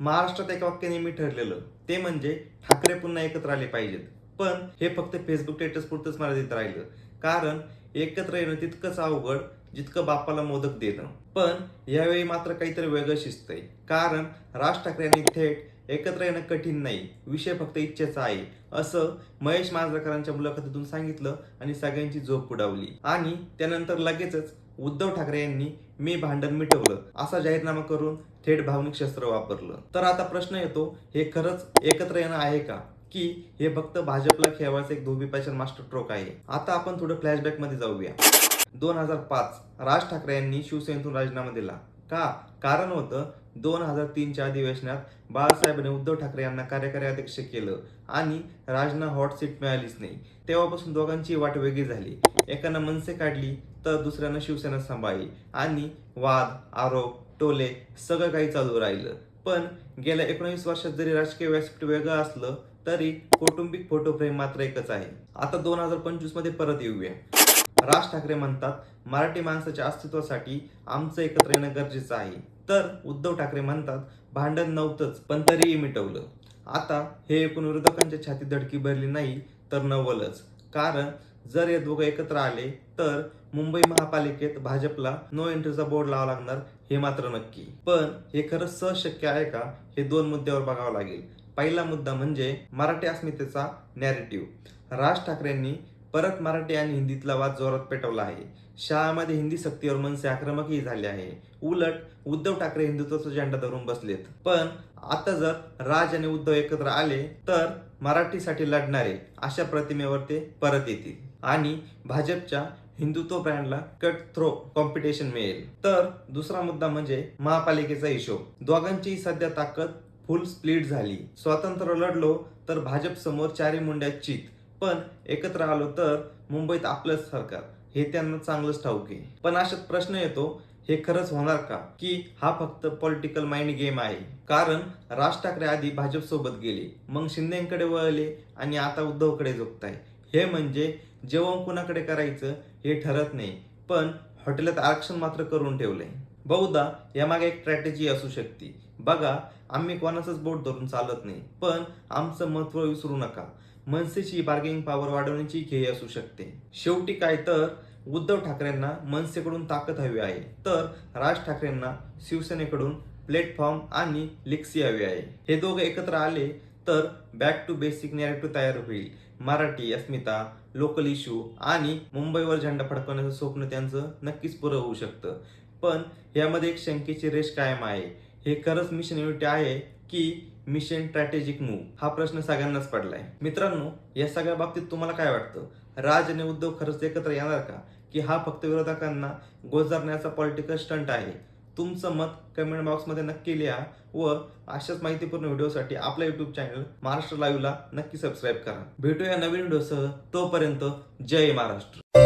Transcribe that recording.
महाराष्ट्रात एका वाक्याने मी ठरलेलं ते म्हणजे ठाकरे पुन्हा एकत्र आले पाहिजेत. पण हे फक्त फेसबुक स्टेटस पुरतच मर्यादित राहिलं. कारण एकत्र येणं तितकंच अवघड जितकं बापाला मोदक देणं. पण यावेळी मात्र काहीतरी वेगळं शिजतंय कारण राज ठाकरे यांनी थेट एकत्र येणं कठीण नाही. विषय फक्त इच्छेचा आहे. असं महेश मांजरेकरांच्या मुलाखतीतून सांगितलं आणि सगळ्यांची झोप उडावली आणि त्यानंतर लगेचच उद्धव ठाकरे यांनी मी भांडण मिटवलं. असा जाहीरनामा करून थेट भावनिक शस्त्र वापरलं. तर आता प्रश्न येतो हे खरंच एकत्र येणं आहे का? की हे फक्त भाजपला खेळवायचं एक धोबी पॅशन मास्टर ट्रोक आहे. आता आपण थोडं फ्लॅशबॅकमध्ये जाऊया. दोन हजार पाच राज ठाकरे यांनी शिवसेनेतून राजीनामा दिला. का? कारण होतं दोन हजार तीनच्या अधिवेशनात बाळासाहेबांनी उद्धव ठाकरे यांना कार्यकारी अध्यक्ष केलं आणि राजना हॉट सीट मिळालीच नाही. तेव्हापासून दोघांची वाट वेगळी झाली. एकानं मनसे काढली तर दुसऱ्यानं शिवसेना सांभाळली. आणि वाद आरोप टोले सगळं काही चालू राहिलं. पण गेल्या एकोणीस वर्षात जरी राजकीय व्यासपीठ वेगळं असलं तरी कौटुंबिक फोटो फ्रेम मात्र एकच आहे. आता दोन हजार पंचवीसमध्ये परत येऊया. राज ठाकरे म्हणतात मराठी माणसाच्या अस्तित्वासाठी आमचं एकत्र येणं गरजेचं आहे. तर उद्धव ठाकरे म्हणतात भांडण नव्हतंच पण तरीही मिटवलं. आता हे एकूण विरोधकांच्या छाती धडकी भरली नाही तर नवलच कारण जर हे दोघं एकत्र आले तर मुंबई महापालिकेत भाजपला नो एंट्रीचा बोर्ड लावा लागणार हे मात्र नक्की. पण हे खरंच सहज शक्य आहे का हे दोन मुद्द्यावर बघावं लागेल. पहिला मुद्दा म्हणजे मराठी अस्मितेचा नॅरेटिव्ह राज ठाकरेंनी परत मराठी आणि हिंदीतला वाद जोरात पेटवला आहे. शाळामध्ये हिंदी सक्तीवर मनसे आक्रमकही झाले आहे. उलट उद्धव ठाकरे हिंदुत्वाचा झेंडा धरून बसलेत. पण आता जर राज आणि उद्धव एकत्र आले तर मराठीसाठी लढणारे अशा प्रतिमेवर ते परत येतील. आणि भाजपच्या हिंदुत्व ब्रँडला कट थ्रो कॉम्पिटिशन मिळेल. तर दुसरा मुद्दा म्हणजे महापालिकेचा हिशोब. दोघांची सध्या ताकद फुल स्प्लिट झाली. स्वातंत्र्य लढलो तर भाजप समोर चारी मुंड्या चित. पण एकत्र आलो तर मुंबईत आपलंच सरकार. हे त्यांना चांगलंच ठाऊक आहे. पण अशात प्रश्न येतो हे खरंच होणार का? की हा फक्त पॉलिटिकल माइंड गेम आहे. कारण राज ठाकरे आधी भाजप सोबत गेले मग शिंदेकडे वळले आणि आता उद्धवकडे झोपताय. हे म्हणजे जेवण कुणाकडे करायचं हे ठरत नाही पण हॉटेलात आरक्षण मात्र करून ठेवलंय. बहुधा यामागे एक स्ट्रॅटेजी असू शकते. बघा आम्ही कोणाचंच बोट धरून चालत नाही पण आमचं महत्त्व विसरू नका. मनसेची बार्गेनिंग पॉवर वाढवण्याची ध्येय असू शकते. शेवटी काय तर उद्धव ठाकरेंना मनसेकडून ताकद हवी आहे. तर राज ठाकरेंना शिवसेनेकडून प्लॅटफॉर्म आणि लिक्सी हवी आहे. हे दोघं एकत्र आले तर बॅक टू बेसिक नॅरेटिव्ह तयार होईल. मराठी अस्मिता लोकल इश्यू आणि मुंबईवर झेंडा फडकवण्याचं स्वप्न त्यांचं नक्कीच पुरं होऊ शकतं. पण यामध्ये एक शंकेची रेष कायम आहे. हे खरंच मिशन युनिटी आहे की मिशन स्ट्रॅटेजिक मूव हा प्रश्न सगळ्यांनाच पडलाय. मित्रांनो या सगळ्या बाबतीत तुम्हाला काय वाटतं? राज आणि उद्धव खरंच एकत्र येणार का? की हा फक्त विरोधकांना गोजारण्याचा पॉलिटिकल स्टंट आहे? तुमचं मत कमेंट बॉक्समध्ये नक्की लिहा व अशाच माहितीपूर्ण व्हिडिओसाठी आपल्या युट्यूब चॅनल महाराष्ट्र लाईव्हला नक्की सबस्क्राईब करा. भेटूया नवीन व्हिडिओसह. तोपर्यंत जय महाराष्ट्र.